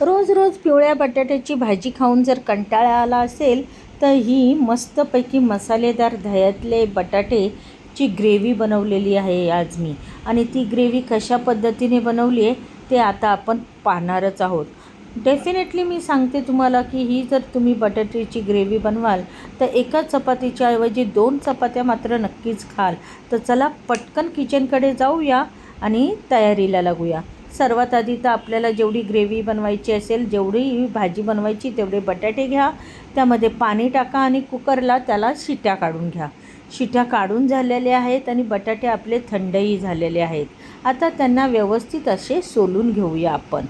रोज रोज पिवळ्या बटाट्याची भाजी खाऊन जर कंटाळा आला असेल तर ही मस्तपैकी मसालेदार दह्यातले बटाटेची ग्रेव्ही बनवलेली आहे आज मी. आणि ती ग्रेव्ही कशा पद्धतीने बनवली आहे ते आता आपण पाहणारच आहोत. डेफिनेटली मी सांगते तुम्हाला की ही जर तुम्ही बटाट्याची ग्रेव्ही बनवाल तर एका चपातीच्या ऐवजी दोन चपात्या मात्र नक्कीच खाल. तर चला पटकन किचनकडे जाऊया आणि तयारीला लागूया. सर्वात आधी तर आपल्याला जेवढी ग्रेव्ही बनवायची असेल जेवढी भाजी बनवायची तेवढे बटाटे घ्या त्यामध्ये पाणी टाका आणि कुकरला त्याला शिट्या काढून घ्या. शिट्या काढून झालेल्या आहेत आणि बटाटे आपले थंडही झालेले आहेत. आता त्यांना व्यवस्थित असे सोलून घेऊया आपण.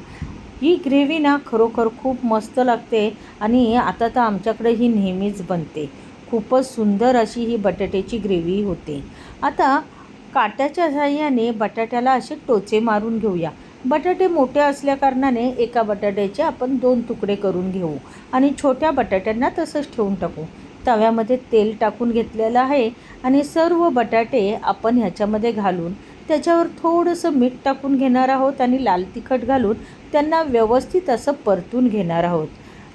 ही ग्रेव्ही ना खरोखर खूप मस्त लागते आणि आता तर आमच्याकडे ही नेहमीच बनते. खूपच सुंदर अशी ही बटाट्याची ग्रेव्ही होते. आता काट्याच्या साह्याने बटाट्याला असे टोचे मारून घेऊया. बटाटे मोठे असल्याकारणाने एका बटाट्याचे आपण दोन तुकडे करून घेऊ आणि छोट्या बटाट्यांना तसंच ठेवून टाकू. तव्यामध्ये तेल टाकून घेतलेलं आहे आणि सर्व बटाटे आपण ह्याच्यामध्ये घालून त्याच्यावर थोडंसं मीठ टाकून घेणार आहोत आणि लाल तिखट घालून त्यांना व्यवस्थित असं परतून घेणार आहोत.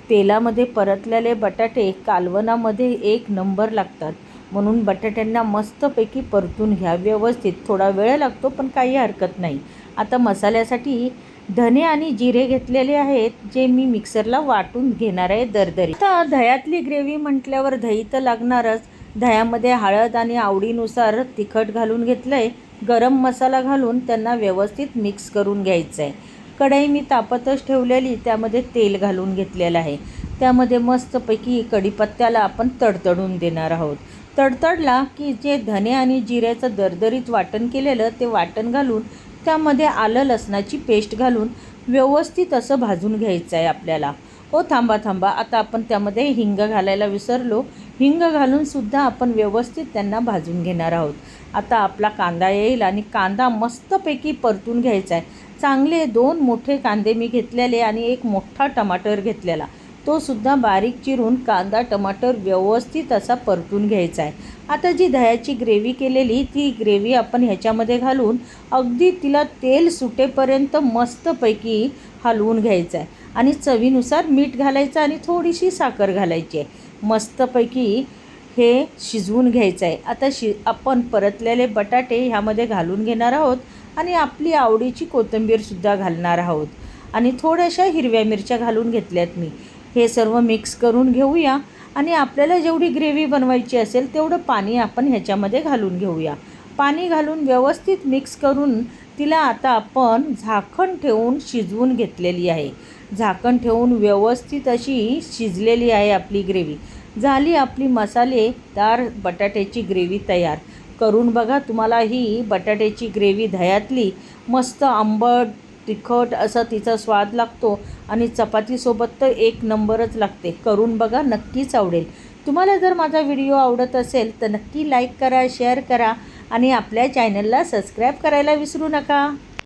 तेलामध्ये परतलेले बटाटे कालवनामध्ये एक नंबर लागतात. म्हणून बटाट्यांना मस्तपैकी परतून घ्या. व्यवस्थित. थोडा वेळ लागतो पण काही हरकत नाही. आता मसाल्यासाठी धने आणि जिरे घेतलेले आहेत जे मी मिक्सरला वाटून घेणार आहे दरदरी आता दह्यातली ग्रेव्ही म्हटल्यावर दही तर लागणारच. दह्यामध्ये हळद आणि आवडीनुसार तिखट घालून घेतलं आहे गरम मसाला घालून त्यांना व्यवस्थित मिक्स करून घ्यायचं आहे कढई मी तापतच ठेवलेली त्यामध्ये तेल घालून घेतलेलं आहे. त्यामध्ये मस्तपैकी कढीपत्त्याला आपण तडतडून देणार आहोत. तडतडला की जे धने आणि जिऱ्याचं दरदरीत वाटण केलेलं ते वाटण घालून त्यामध्ये आलं लसणाची पेस्ट घालून व्यवस्थित असं भाजून घ्यायचं आहे आपल्याला. हो थांबा थांबा. आता आपण त्यामध्ये हिंग घालायला विसरलो. हिंग घालून सुद्धा आपण व्यवस्थित त्यांना भाजून घेणार आहोत. आता आपला कांदा येईल आणि कांदा मस्तपैकी परतून घ्यायचा आहे. चांगले दोन मोठे कांदे मी घेतलेले आणि एक मोठा टमाटर घेतलेला. तो सुद्धा बारीक चिरून कांदा टमाटर व्यवस्थित असा परतून घ्यायचा आहे. आता जी दह्याची ग्रेव्ही केलेली ती ग्रेव्ही आपण ह्याच्यामध्ये घालून अगदी तिला तेल सुटेपर्यंत मस्तपैकी हलवून घ्यायचं आहे. आणि चवीनुसार मीठ घालायचं आणि थोडीशी साखर घालायची आहे. मस्तपैकी हे शिजवून घ्यायचं आहे. आता शि आपण परतलेले बटाटे ह्यामध्ये घालून घेणार आहोत आणि आपली आवडीची कोथिंबीरसुद्धा घालणार आहोत. आणि थोड्याशा हिरव्या मिरच्या घालून घेतल्यात मी. हे सर्व मिक्स करून घेऊया. आणि आपल्याला जेवढी ग्रेव्ही बनवायची असेल तेवढं पाणी आपण ह्याच्यामध्ये घालून घेऊया. पाणी घालून व्यवस्थित मिक्स करून तिला आता आपण झाकण ठेवून शिजवून घेतलेली आहे. झाकण ठेवून व्यवस्थित अशी शिजलेली आहे आपली ग्रेव्ही झाली आपली मसालेदार बटाट्याची ग्रेव्ही तयार. करून बघा तुम्हाला ही बटाट्याची ग्रेव्ही दह्यातली. मस्त आंबट तिखट असा तिचा स्वाद लागतो आणि चपातीसोबत तर एक नंबरच लागते. करून बघा नक्कीच आवडेल. तुम्हाला जर माझा व्हिडिओ आवडत असेल तर नक्की लाईक करा शेअर करा आणि आपल्या चॅनलला सबस्क्राईब करायला विसरू नका.